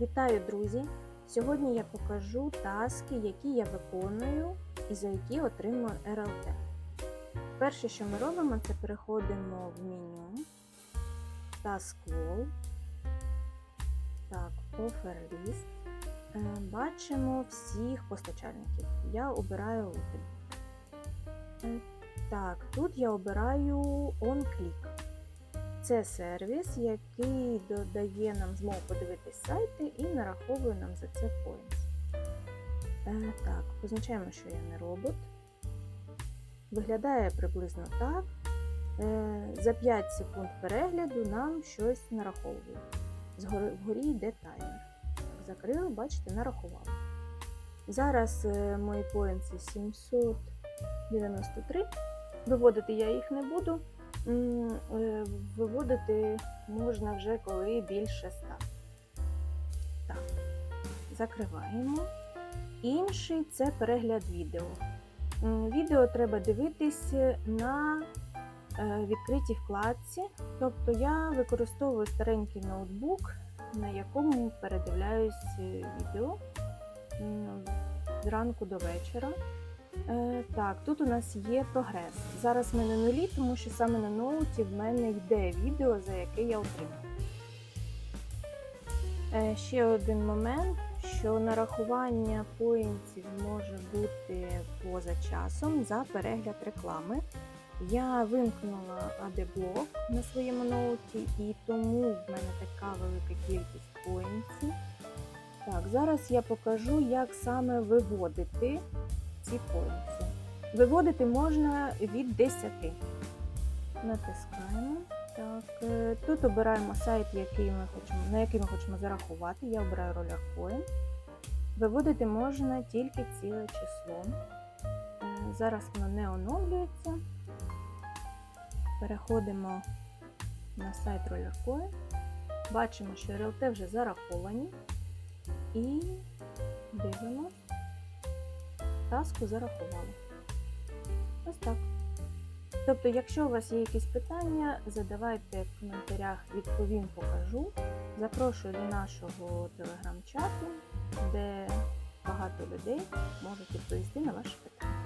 Вітаю, друзі! Сьогодні я покажу таски, які я виконую і за які отримую РЛТ. Перше, що ми робимо, це переходимо в меню, Task Wall, так, Offer List. Е, Бачимо всіх постачальників. Я обираю Lidl. Е, Так, тут я обираю OnClick. Це сервіс, який додає нам змогу подивитись сайти і нараховує нам за це points. Е, так, позначаємо, що я не робот. Виглядає приблизно так. Е, за 5 секунд перегляду нам щось нараховує. Вгорі йде таймер. Закрили, бачите, нарахували. Зараз е, мої поінці 793. Виводити я їх не буду. Виводити можна вже коли більше 100. Так, закриваємо. Інший це перегляд відео. Відео треба дивитись на е, відкритій вкладці. Тобто я використовую старенький ноутбук, на якому передивляюсь е, відео зранку до вечора. Е, Так, тут у нас є прогрес. Зараз в мене нулі, тому що саме на ноуті в мене йде відео, за яке я отримала. Е, Ще один момент, що нарахування поінтів може бути поза часом за перегляд реклами. Я вимкнула AD-блок на своєму ноуті, і тому в мене така велика кількість поінтів. Так, зараз я покажу, як саме виводити ці поінти. Виводити можна від 10. Натискаємо. Так, е, тут обираємо сайт, який ми хочемо, на який ми хочемо зарахувати. Я обираю роляр Coin. Виводити можна тільки ціле число. Е, Зараз воно не оновлюється. Переходимо на сайт Roller Coin. Бачимо, що РЛТ вже зараховані. І дивимося таску зарахували. Ось так. Тобто, якщо у вас є якісь питання, задавайте в коментарях, відповім, покажу. Запрошую до нашого телеграм-чату, де багато людей можуть відповісти на ваші питання.